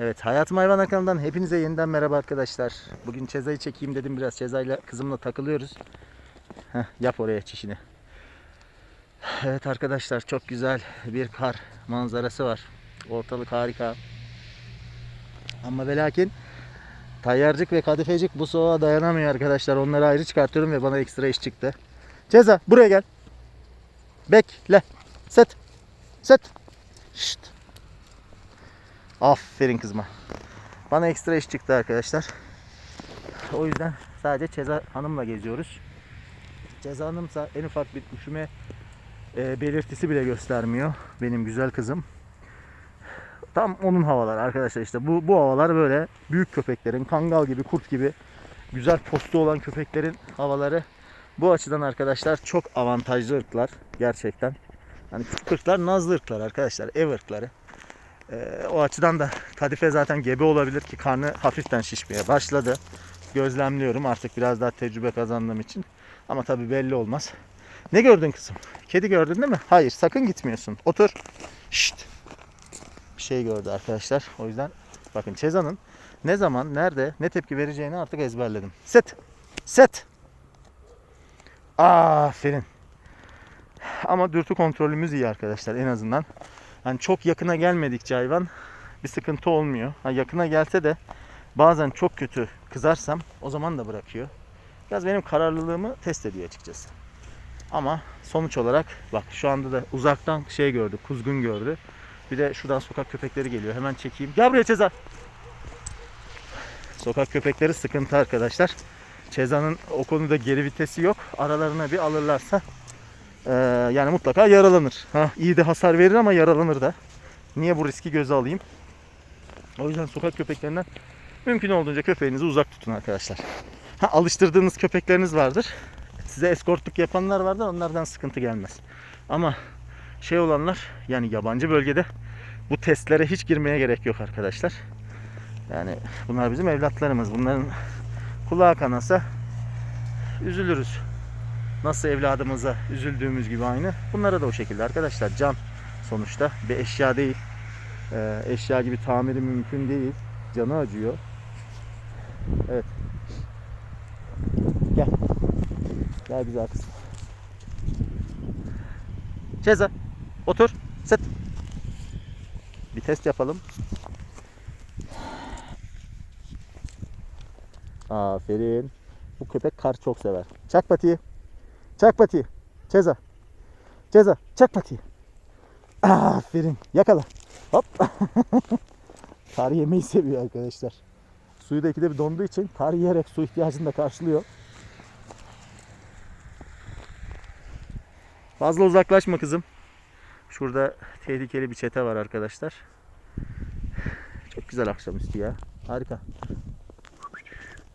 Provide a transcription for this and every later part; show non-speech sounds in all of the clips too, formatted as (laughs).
Evet Hayatım Hayvan kanalından hepinize yeniden merhaba arkadaşlar. Bugün Ceza'yı çekeyim dedim biraz. Ceza'yla kızımla takılıyoruz. Heh, yap oraya çişini. Evet arkadaşlar çok güzel bir kar manzarası var. Ortalık harika. Ama ve lakin tayyarcık ve kadifecik bu soğuğa dayanamıyor arkadaşlar. Onları ayrı çıkartıyorum ve bana ekstra iş çıktı. Ceza buraya gel. Bekle. Set. Set. Şşt. Aferin kızma. Bana ekstra iş çıktı arkadaşlar. O yüzden sadece Ceza Hanım'la geziyoruz. Ceza Hanım'sa en ufak bir üşüme e, belirtisi bile göstermiyor. Benim güzel kızım. Tam onun havalar arkadaşlar işte bu bu havalar böyle büyük köpeklerin kangal gibi kurt gibi güzel postu olan köpeklerin havaları bu açıdan arkadaşlar çok avantajlı ırklar gerçekten. Hani küçük ırklar nazlı ırklar arkadaşlar ev ırkları. Ee, o açıdan da kadife zaten gebe olabilir ki karnı hafiften şişmeye başladı. Gözlemliyorum artık biraz daha tecrübe kazandığım için. Ama tabi belli olmaz. Ne gördün kızım? Kedi gördün değil mi? Hayır sakın gitmiyorsun. Otur. Şşt. Bir şey gördü arkadaşlar. O yüzden bakın Ceza'nın ne zaman, nerede, ne tepki vereceğini artık ezberledim. Set. Set. Aferin. Ama dürtü kontrolümüz iyi arkadaşlar en azından. Yani çok yakına gelmedikçe hayvan bir sıkıntı olmuyor. Ha, yakına gelse de bazen çok kötü kızarsam o zaman da bırakıyor. Biraz benim kararlılığımı test ediyor açıkçası. Ama sonuç olarak bak şu anda da uzaktan şey gördü, kuzgun gördü. Bir de şuradan sokak köpekleri geliyor. Hemen çekeyim. Gel buraya Ceza. Sokak köpekleri sıkıntı arkadaşlar. Ceza'nın o konuda geri vitesi yok. Aralarına bir alırlarsa ee, yani mutlaka yaralanır. Ha, iyi de hasar verir ama yaralanır da. Niye bu riski göze alayım? O yüzden sokak köpeklerinden mümkün olduğunca köpeğinizi uzak tutun arkadaşlar. Ha, alıştırdığınız köpekleriniz vardır. Size eskortluk yapanlar vardır. Onlardan sıkıntı gelmez. Ama şey olanlar yani yabancı bölgede bu testlere hiç girmeye gerek yok arkadaşlar. Yani bunlar bizim evlatlarımız. Bunların kulağı kanasa üzülürüz. Nasıl evladımıza üzüldüğümüz gibi aynı. Bunlara da o şekilde arkadaşlar. Can sonuçta bir eşya değil. Ee, eşya gibi tamiri mümkün değil. Canı acıyor. Evet. Gel. Gel bize kızım. Ceza. Otur. Set. Bir test yapalım. Aferin. Bu köpek kar çok sever. Çak patiyi. Çak patiyi. Ceza. Ceza. Çak patiyi. Aferin. Yakala. Hop. (laughs) kar yemeyi seviyor arkadaşlar. Suyu da ikide bir donduğu için kar yiyerek su ihtiyacını da karşılıyor. Fazla uzaklaşma kızım. Şurada tehlikeli bir çete var arkadaşlar. Çok güzel akşamüstü ya. Harika.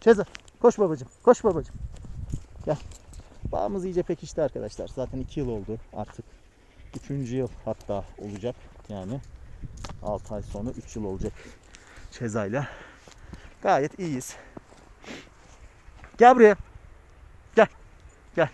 Ceza. Koş babacım. Koş babacım. Gel. Bağımız iyice pekişti arkadaşlar. Zaten 2 yıl oldu artık. 3. yıl hatta olacak. Yani 6 ay sonra 3 yıl olacak Cezayla. Gayet iyiyiz. Gel buraya. Gel. Gel.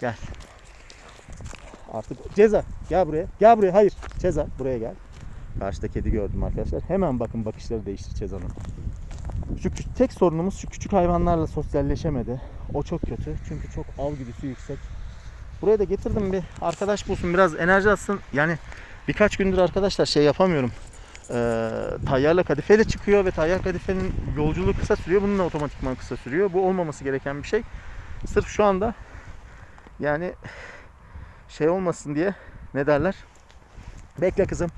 Gel. Artık ceza. Gel buraya. Gel buraya. Hayır. Ceza. Buraya gel. Karşıda kedi gördüm arkadaşlar. Hemen bakın bakışları değişti Ceza'nın. Şu tek sorunumuz şu küçük hayvanlarla sosyalleşemedi. O çok kötü. Çünkü çok av güdüsü yüksek. Buraya da getirdim bir arkadaş bulsun biraz enerji atsın. Yani birkaç gündür arkadaşlar şey yapamıyorum. Ee, tayyarla kadifeyle çıkıyor ve tayyar kadifenin yolculuğu kısa sürüyor. Bunun da otomatikman kısa sürüyor. Bu olmaması gereken bir şey. Sırf şu anda yani şey olmasın diye ne derler? Bekle kızım.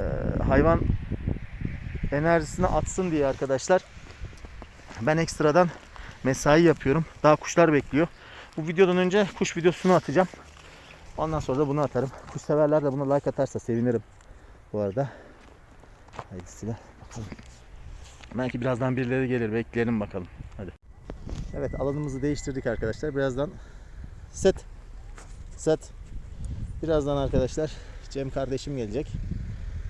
Ee, hayvan enerjisini atsın diye arkadaşlar ben ekstradan mesai yapıyorum. Daha kuşlar bekliyor. Bu videodan önce kuş videosunu atacağım. Ondan sonra da bunu atarım. Kuş severler de buna like atarsa sevinirim. Bu arada. Hayırlısıyla bakalım. Belki birazdan birileri gelir. Bekleyelim bakalım. Hadi. Evet alanımızı değiştirdik arkadaşlar. Birazdan set set birazdan arkadaşlar Cem kardeşim gelecek.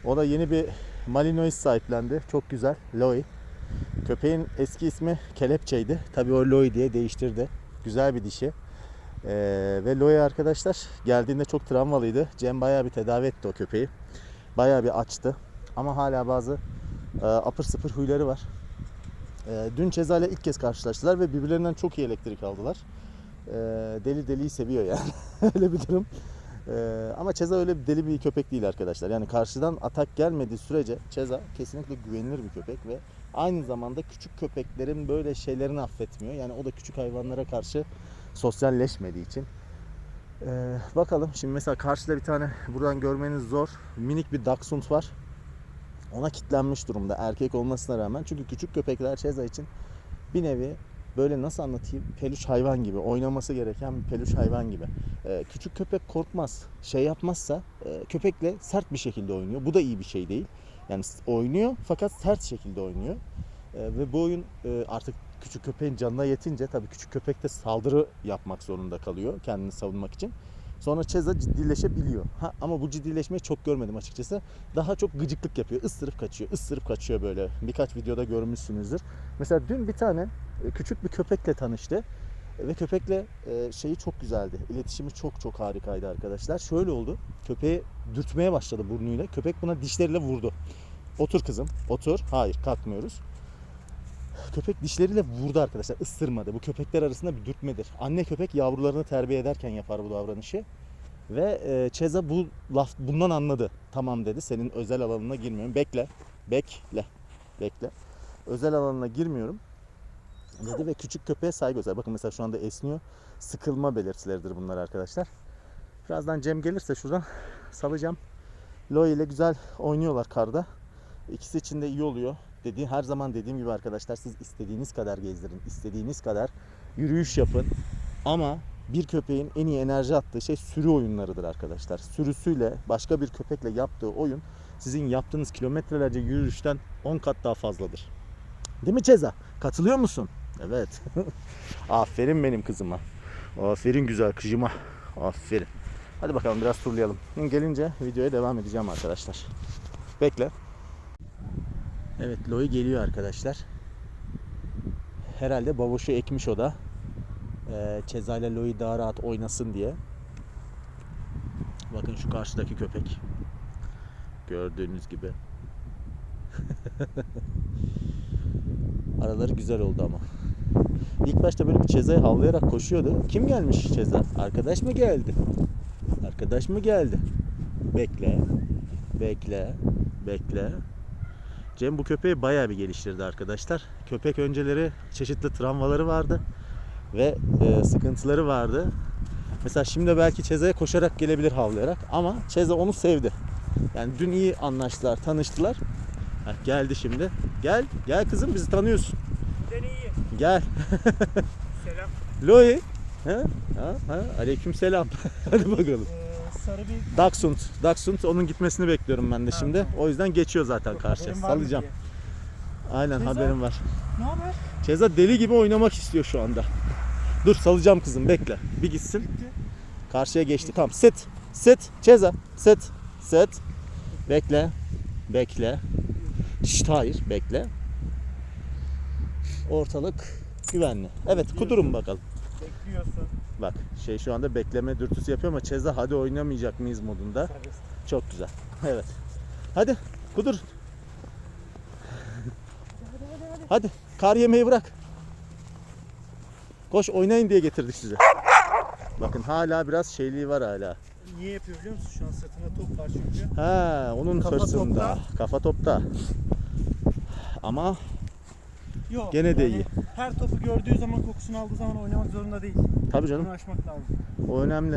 O da yeni bir Malinois sahiplendi. Çok güzel. Loi. Köpeğin eski ismi Kelepçeydi. Tabii o Loi diye değiştirdi. Güzel bir dişi. Ee, ve Loi arkadaşlar geldiğinde çok travmalıydı. Cem bayağı bir tedavi etti o köpeği. Bayağı bir açtı. ama hala bazı e, apır sıpır huyları var. E, dün Ceza ile ilk kez karşılaştılar ve birbirlerinden çok iyi elektrik aldılar. E, deli deliyi seviyor yani. (laughs) öyle bir durum. E, ama Ceza öyle deli bir köpek değil arkadaşlar. Yani karşıdan atak gelmediği sürece Ceza kesinlikle güvenilir bir köpek ve aynı zamanda küçük köpeklerin böyle şeylerini affetmiyor. Yani o da küçük hayvanlara karşı sosyalleşmediği için. Ee, bakalım şimdi mesela karşıda bir tane buradan görmeniz zor minik bir dachshund var. Ona kitlenmiş durumda erkek olmasına rağmen. Çünkü küçük köpekler Ceza için bir nevi böyle nasıl anlatayım peluş hayvan gibi oynaması gereken bir peluş hayvan gibi. Ee, küçük köpek korkmaz şey yapmazsa e, köpekle sert bir şekilde oynuyor. Bu da iyi bir şey değil. Yani oynuyor fakat sert şekilde oynuyor. Ee, ve bu oyun e, artık küçük köpeğin canına yetince tabii küçük köpek de saldırı yapmak zorunda kalıyor kendini savunmak için. Sonra Ceza ciddileşebiliyor. Ha, ama bu ciddileşmeyi çok görmedim açıkçası. Daha çok gıcıklık yapıyor. Isırıp kaçıyor. ısırıp kaçıyor böyle. Birkaç videoda görmüşsünüzdür. Mesela dün bir tane e, küçük bir köpekle tanıştı. Ve köpekle e, şeyi çok güzeldi. İletişimi çok çok harikaydı arkadaşlar. Şöyle oldu. Köpeği dürtmeye başladı burnuyla. Köpek buna dişleriyle vurdu. Otur kızım. Otur. Hayır kalkmıyoruz. Köpek dişleriyle vurdu arkadaşlar. Isırmadı. Bu köpekler arasında bir dürtmedir. Anne köpek yavrularını terbiye ederken yapar bu davranışı. Ve e, Ceza bu laf bundan anladı. Tamam dedi. Senin özel alanına girmiyorum. Bekle. Bekle. Bekle. Özel alanına girmiyorum. Dedi ve küçük köpeğe saygı göster. Bakın mesela şu anda esniyor. Sıkılma belirtileridir bunlar arkadaşlar. Birazdan Cem gelirse şuradan salacağım. Loy ile güzel oynuyorlar karda. İkisi için de iyi oluyor. Dedi, her zaman dediğim gibi arkadaşlar siz istediğiniz kadar gezdirin, istediğiniz kadar yürüyüş yapın. Ama bir köpeğin en iyi enerji attığı şey sürü oyunlarıdır arkadaşlar. Sürüsüyle başka bir köpekle yaptığı oyun sizin yaptığınız kilometrelerce yürüyüşten 10 kat daha fazladır. Değil mi Ceza? Katılıyor musun? Evet. (laughs) Aferin benim kızıma. Aferin güzel kızıma. Aferin. Hadi bakalım biraz turlayalım. Gelince videoya devam edeceğim arkadaşlar. Bekle. Evet Loi geliyor arkadaşlar. Herhalde baboşu ekmiş o da. Ee, Ceza ile Loi daha rahat oynasın diye. Bakın şu karşıdaki köpek. Gördüğünüz gibi. (laughs) Araları güzel oldu ama. İlk başta böyle bir Ceza'ya havlayarak koşuyordu. Kim gelmiş Ceza? Arkadaş mı geldi? Arkadaş mı geldi? Bekle. Bekle. Bekle. Cem bu köpeği bayağı bir geliştirdi arkadaşlar. Köpek önceleri çeşitli travmaları vardı ve e, sıkıntıları vardı. Mesela şimdi belki Çeze'ye koşarak gelebilir havlayarak ama Çeze onu sevdi. Yani dün iyi anlaştılar, tanıştılar. Heh, geldi şimdi. Gel, gel kızım bizi tanıyorsun. Bizden iyi. Gel. Selam. (laughs) Loi. Ha? Ha? Ha? Aleyküm selam. (laughs) Hadi bakalım. Sarı bir Dachshund. Dachshund onun gitmesini bekliyorum ben de şimdi. tamam. O yüzden geçiyor zaten karşıya. Salacağım. Aynen Ceza? haberim var. Ne haber? Ceza deli gibi oynamak istiyor şu anda. Dur salacağım kızım bekle. Bir gitsin. Gitti. Karşıya geçti. Tamam sit. Sit. Ceza. Sit. Sit. Bekle. Bekle. Şşt hayır bekle. Ortalık güvenli. Evet kudurun bakalım. Bekliyorsun. Bak şey şu anda bekleme dürtüsü yapıyor ama Ceza hadi oynamayacak mıyız modunda. Serbest. Çok güzel. (laughs) Evet. Hadi kudur. Hadi kar yemeği bırak. Koş oynayın diye getirdik sizi. Bakın hala biraz şeyliği var hala. Niye yapıyor biliyor musun? Şu an sırtında top var çünkü. Ha, onun Kafa hırsında. topta. Kafa topta. Ama Yok. Gene de iyi. Her topu gördüğü zaman kokusunu aldığı zaman oynamak zorunda değil. Tabii canım Bunu aşmak lazım. o önemli.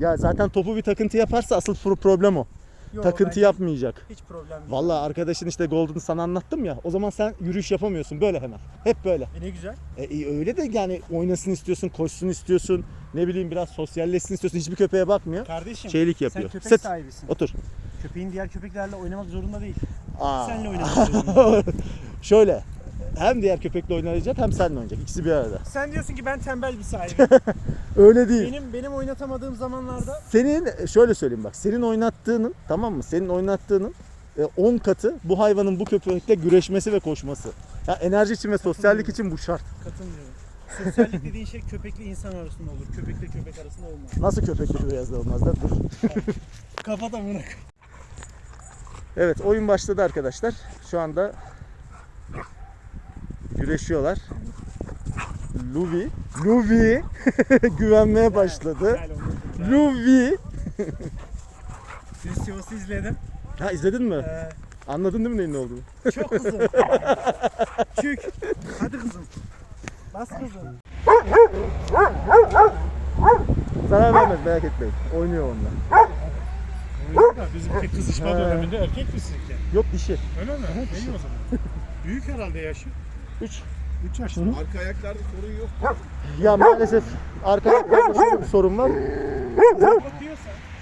Ya zaten topu bir takıntı yaparsa asıl pro- problem o. Yok, takıntı yapmayacak. Hiç problem değil. Vallahi arkadaşın işte Golden'ı sana anlattım ya. O zaman sen yürüyüş yapamıyorsun böyle hemen. Hep böyle. E ne güzel. E, iyi, öyle de yani oynasın istiyorsun, koşsun istiyorsun. Ne bileyim biraz sosyalleşsin istiyorsun. Hiçbir köpeğe bakmıyor. Kardeşim Şeylik yapıyor. sen köpek Sit. sahibisin. Otur. Köpeğin diğer köpeklerle oynamak zorunda değil. Aa. Senle oynamak zorunda. (laughs) Şöyle. Hem diğer köpekle oynayacak hem seninle oynayacak. İkisi bir arada. Sen diyorsun ki ben tembel bir sahibim. (laughs) Öyle değil. benim benim oynatamadığım zamanlarda Senin şöyle söyleyeyim bak. Senin oynattığının tamam mı? Senin oynattığının 10 katı bu hayvanın bu köpekle güreşmesi ve koşması. Ya enerji için ve sosyallik için bu şart. katılmıyorum. Sosyallik dediğin şey köpekle insan arasında olur. Köpekle köpek arasında olmaz. Nasıl köpekle beyazla olmaz da dur. (laughs) Kapat amına. Evet oyun başladı arkadaşlar. Şu anda güreşiyorlar. Luvi, Luvi (laughs) güvenmeye başladı. Luvi. Dün Sivas'ı izledim. Ha izledin mi? Ee, Anladın değil mi neyin ne olduğunu? çok kızım. Çük. Hadi kızım. Bas kızım. Zarar vermez merak etmeyin. Oynuyor onlar. Oyunda da bizimki kızışma döneminde erkek mi sizinki? Yok dişi. Öyle mi? İyi o zaman. Büyük herhalde yaşı. 3. 3 yaşında. Arka ayaklarda sorun yok. Ya maalesef arka ayaklarda şöyle bir sorun var.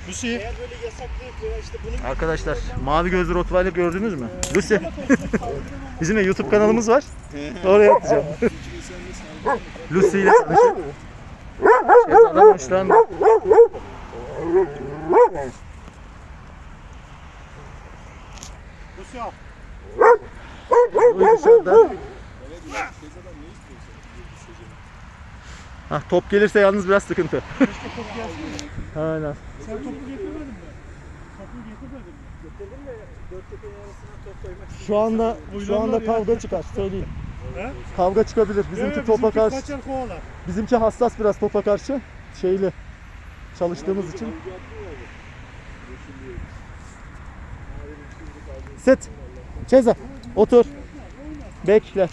Lucy. eğer böyle yasaklayıp veya işte bunun Arkadaşlar mavi gözlü Rottweiler gördünüz mü? Lucy. Bizim de YouTube kanalımız var. Oraya atacağım. Lucy ile tanışın. Şehzadem hoşlandı. Lucy al. Dışarıda. Hah, top gelirse yalnız biraz sıkıntı. (laughs) Aynen. Sen topu getirmedin mi? Topu getirmedin mi? getirdim de dört tepenin arasına top koymak. Şu anda şu anda ya. kavga çıkar söyleyeyim. He? Kavga çıkabilir. Bizimki Evet, topa karşı. Kaçar kovalar. Bizimki hassas biraz topa karşı. Şeyli çalıştığımız için. Set. Ceza. Otur. Bekle.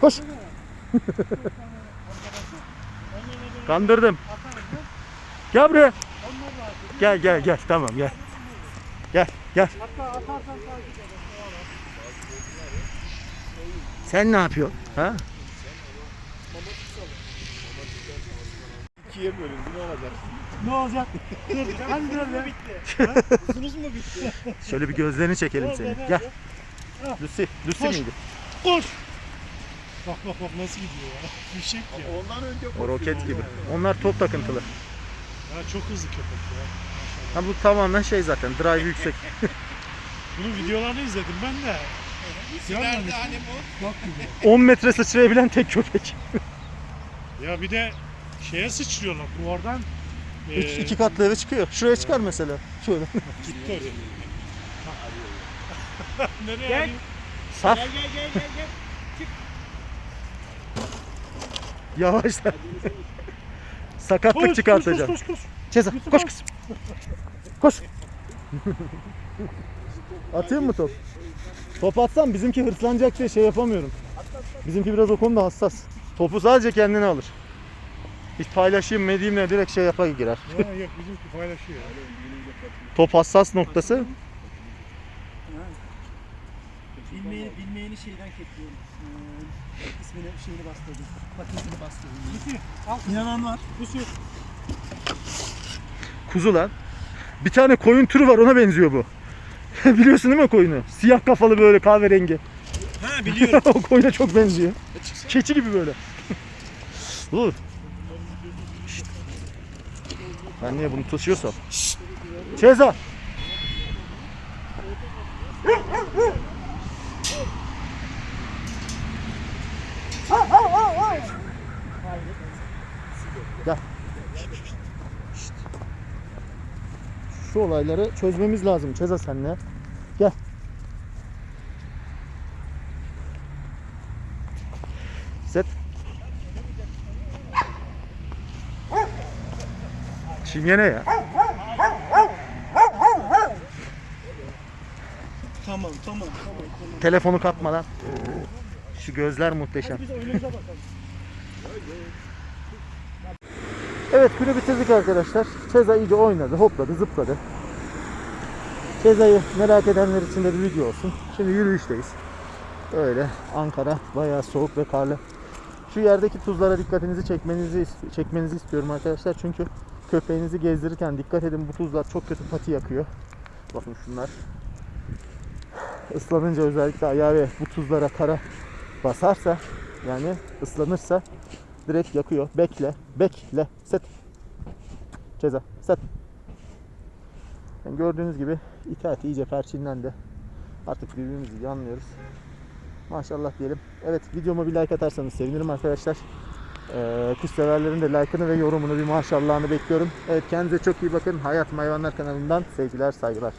Koş. Kandırdım. Gel buraya. Gel gel gel. Tamam gel. Gel gel. Sen ne yapıyorsun? Ha? İkiye bölündü ne olacak? Ne olacak? Dur (laughs) ya. bitti. Uzunuz mu bitti? (laughs) (laughs) Şöyle bir gözlerini çekelim Nerede, seni. nerede? Gel. Lucy. Lucy Koş. miydi? Koş. Bak bak bak nasıl gidiyor ya. (laughs) Fişek ya. Ondan önce O roket gibi. Onlar top takıntılı. Ya çok hızlı köpek ya. Ha bu tamamen şey zaten. Drive yüksek. (laughs) Bunun videolarını izledim ben de. Görmemiştim. hani bu? Bak gibi. (laughs) 10 metre sıçrayabilen tek köpek. Ya bir de şeye sıçrıyorlar duvardan. İki, Ee, iki katlı eve çıkıyor. Şuraya çıkar mesela. Şöyle. Gitti oraya. Nereye Gel. Saf. Gel gel gel gel gel. Yavaşla. Sakatlık Koş, çıkartacağım. Koş koş koş. Ceza. Koş kızım. Koş. Atayım mı top? Top atsam bizimki hırslanacak diye şey yapamıyorum. Bizimki biraz o konuda hassas. Topu sadece kendine alır. Hiç paylaşayım mı edeyim ne direkt şey yapar girer. Ya yok bizimki paylaşıyor. Top hassas noktası. Bilmeyeni, bilmeyeni şeyden ketliyorum. İsmini şeyini bastırdım. Paketini bastırdım. Lucy al. İnanan var. Lucy. Kuzu lan. Bir tane koyun türü var ona benziyor bu. (laughs) Biliyorsun değil mi koyunu? Siyah kafalı böyle kahverengi. Ha biliyorum. (laughs) o koyuna çok benziyor. Keçi gibi böyle. (laughs) Dur. Şşt. Ben niye bunu taşıyorsam? Ceza. Gel. Şşt. Şu olayları çözmemiz lazım. Ceza senle. Gel. Set. Çingene ya. tamam tamam tamam. tamam. Telefonu kapmadan. Şu gözler muhteşem. Biz oyunumuza bakalım. Evet günü bitirdik arkadaşlar. Ceza iyice oynadı, hopladı, zıpladı. Cezayı merak edenler için de bir video olsun. Şimdi yürüyüşteyiz. Öyle Ankara bayağı soğuk ve karlı. Şu yerdeki tuzlara dikkatinizi çekmenizi çekmenizi istiyorum arkadaşlar. Çünkü köpeğinizi gezdirirken dikkat edin bu tuzlar çok kötü pati yakıyor. Bakın şunlar. Islanınca özellikle ayağı ve bu tuzlara kara basarsa yani ıslanırsa direkt yakıyor. Bekle, bekle, set. Ceza, set. Yani gördüğünüz gibi itaat iyice perçinlendi. Artık birbirimizi iyi anlıyoruz. Maşallah diyelim. Evet videoma bir like atarsanız sevinirim arkadaşlar. Ee, kuş severlerin de like'ını ve yorumunu bir maşallahını bekliyorum. Evet kendinize çok iyi bakın. Hayat Hayvanlar kanalından sevgiler saygılar.